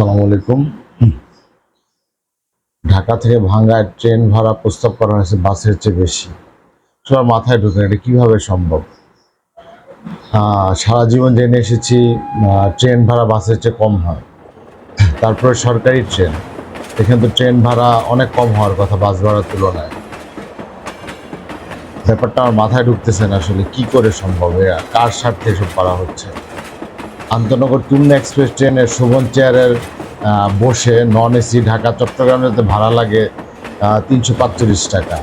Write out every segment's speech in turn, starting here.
আসসালামু আলাইকুম। ঢাকা থেকে ভাঙ্গায় ট্রেন ভাড়া প্রস্তাব করা হয়েছে বাসের চেয়ে বেশি। সবার মাথায় ঢুকে এটা কীভাবে সম্ভব? সারা জীবন জেনে এসেছি ট্রেন ভাড়া বাসের চেয়ে কম হয়। তারপরে সরকারি ট্রেন এখানে তো ট্রেন ভাড়া অনেক কম হওয়ার কথা বাস ভাড়ার তুলনায়। ব্যাপারটা আমার মাথায় ঢুকতেছে না আসলে কি করে সম্ভব? এরা কার স্বার্থে এসব করা হচ্ছে? আন্তনগর তুমনা এক্সপ্রেস ট্রেনের শোভন চেয়ারের বসে নন এসি ঢাকা, চট্টগ্রামেতে ভাড়া লাগে তিনশো পাঁচচল্লিশ টাকা।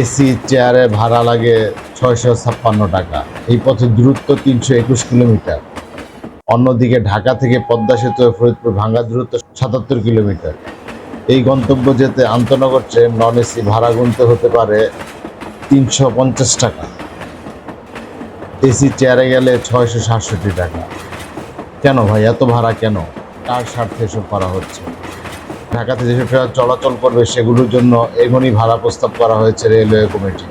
এসি চেয়ারে ভাড়া লাগে ছয়শো ছাপ্পান্ন টাকা। এই পথের দূরত্ব তিনশো একুশ কিলোমিটার। অন্যদিকে ঢাকা থেকে পদ্মা সেতু ফরিদপুর ভাঙ্গা দূরত্ব সাতাত্তর কিলোমিটার। এই গন্তব্য যেতে আন্তনগর ট্রেন নন এসি ভাড়া গুনতে হতে পারে তিনশো পঞ্চাশ টাকা। এসি চেয়ারে গেলে ছয়শো সাতষট্টি টাকা। কেন ভাই? এত ভাড়া কেন? কার স্বার্থে এসব করা হচ্ছে? ঢাকাতে যেসব ট্রেন চলাচল করবে, সেগুলোর জন্য এমনই ভাড়া প্রস্তাব করা হয়েছে রেলওয়ে কমিটি।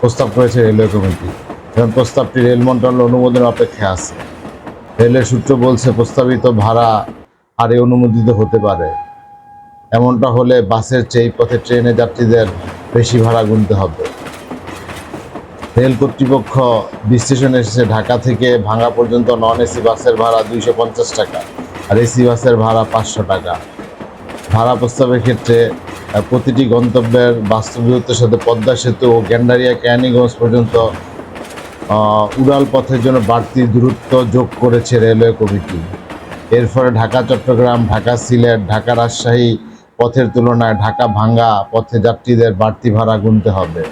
প্রস্তাব করেছে রেলওয়ে কমিটি। এবং প্রস্তাবটি রেল মন্ত্রণালয় অনুমোদনের অপেক্ষায় আছে। রেলের সূত্র বলছে, প্রস্তাবিত ভাড়া আরে অনুমোদিত হতে পারে। এমনটা হলে বাসের চেয়ে পথে ট্রেনে যাত্রীদের বেশি ভাড়া গুনতে হবে। রেল কর্তৃপক্ষ বিশ্লেষণ এসেছে ঢাকা থেকে ভাঙা পর্যন্ত নন এসি বাসের ভাড়া দুইশো পঞ্চাশ টাকা আর এসি বাসের ভাড়া পাঁচশো টাকা। ভাড়া প্রস্তাবের ক্ষেত্রে প্রতিটি গন্তব্যের বাস্তব দূরত্বের সাথে পদ্মা সেতু ও গ্যান্ডারিয়া ক্যানিগঞ্জ পর্যন্ত উড়াল পথের জন্য বাড়তি দূরত্ব যোগ করেছে রেলওয়ে কমিটি। এর ফলে ঢাকা, চট্টগ্রাম, ঢাকা সিলেট, ঢাকা রাজশাহী পথের তুলনায় ঢাকা ভাঙ্গা পথে যাত্রীদের বাড়তি ভাড়া গুনতে হবে।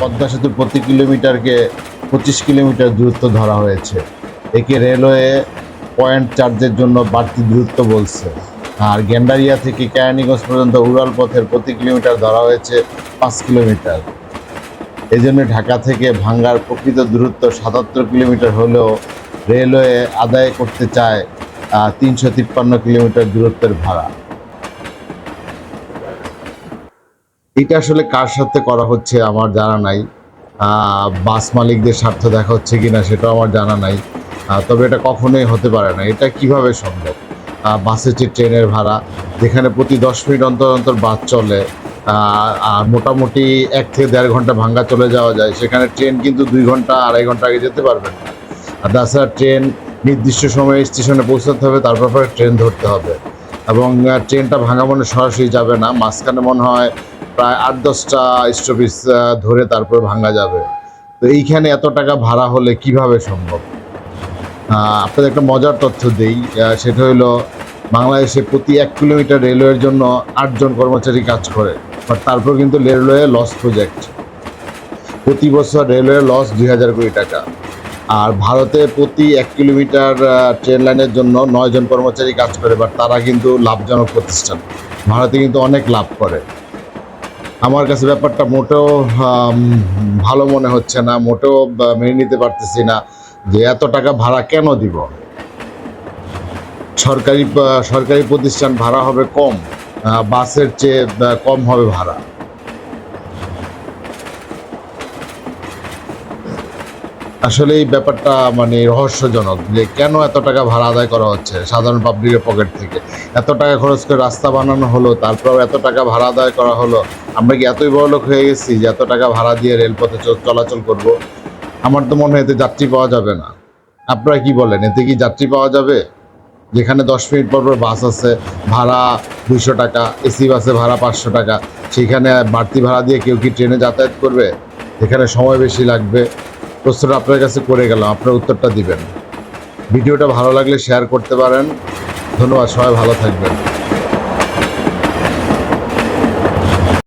পদ্মা সেতু প্রতি কিলোমিটারকে পঁচিশ কিলোমিটার দূরত্ব ধরা হয়েছে। একে রেলওয়ে পয়েন্ট চার্জের জন্য বাড়তি দূরত্ব বলছে। আর গ্যান্ডারিয়া থেকে কেরানীগঞ্জ পর্যন্ত উড়াল পথের প্রতি কিলোমিটার ধরা হয়েছে পাঁচ কিলোমিটার। এই জন্য ঢাকা থেকে ভাঙ্গার প্রকৃত দূরত্ব সাতাত্তর কিলোমিটার হলেও রেলওয়ে আদায় করতে চায় তিনশো তিপ্পান্ন কিলোমিটার দূরত্বের ভাড়া। এটা আসলে কার সাথে করা হচ্ছে আমার জানা নাই। বাস মালিকদের স্বার্থ দেখা হচ্ছে কি না সেটাও আমার জানা নাই। তবে এটা কখনোই হতে পারে না। এটা কীভাবে সম্ভব? বাসের যে ট্রেনের ভাড়া, যেখানে প্রতি দশ মিনিট অন্তর অন্তর বাস চলে আর মোটামুটি এক থেকে দেড় ঘণ্টা ভাঙ্গা চলে যাওয়া যায়, সেখানে ট্রেন কিন্তু দুই ঘণ্টা, আড়াই ঘণ্টা আগে যেতে পারবে না। আর তাছাড়া ট্রেন নির্দিষ্ট সময়ে স্টেশনে পৌঁছাতে হবে, তারপর পরে ট্রেন ধরতে হবে। এবং ট্রেনটা ভাঙা মনে সরাসরি যাবে না। মাঝখানে মনে হয় প্রায় আট, দশটা স্টপেজ ধরে তারপরে ভাঙা যাবে। তো এইখানে এত টাকা ভাড়া হলে কীভাবে সম্ভব? আপনাদের একটা মজার তথ্য দেই। সেটা হলো, বাংলাদেশে প্রতি এক কিলোমিটার রেলওয়ের জন্য আটজন কর্মচারী কাজ করে, বাট তারপর কিন্তু রেলওয়ে লস প্রজেক্ট। প্রতি বছর রেলওয়ে লস দুই হাজার কোটি টাকা। আর ভারতে প্রতি এক কিলোমিটার ট্রেন লাইনের জন্য নয়জন কর্মচারী কাজ করে, বাট তারা কিন্তু লাভজনক প্রতিষ্ঠান। ভারতে কিন্তু অনেক লাভ করে। আমার কাছে ব্যাপারটা মোটেও ভালো মনে হচ্ছে না, মোটেও মেনে নিতে পারতেছি না যে এত টাকা ভাড়া কেন দিব? সরকারি সরকারি প্রতিষ্ঠান ভাড়া হবে কম বাসের চেয়ে কম হবে ভাড়া। আসলে এই ব্যাপারটা মানে রহস্যজনক যে কেন এত টাকা ভাড়া আদায় করা হচ্ছে সাধারণ পাবলিকের পকেট থেকে? এত টাকা খরচ করে রাস্তা বানানো হলো তারপর এত টাকা ভাড়া আদায় করা হলো। আমরা কি এতই বড় লোক হয়ে গেছি যে এত টাকা ভাড়া দিয়ে রেলপথে চলাচল করব? আমার তো মনে হয় এতে যাত্রী পাওয়া যাবে না। আপনারা কি বলেন, এতে কি যাত্রী পাওয়া যাবে? যেখানে দশ মিনিট পর পর বাস আছে, ভাড়া দুইশো টাকা, এসি বাসে ভাড়া পাঁচশো টাকা, সেখানে বাড়তি ভাড়া দিয়ে কেউ কি ট্রেনে যাতায়াত করবে? এখানে সময় বেশি লাগবে। প্রশ্নটা আপনার কাছে করে গেলাম, আপনার উত্তরটা দিবেন। ভিডিওটা ভালো লাগলে শেয়ার করতে পারেন। ধন্যবাদ, সবাই ভালো থাকবেন।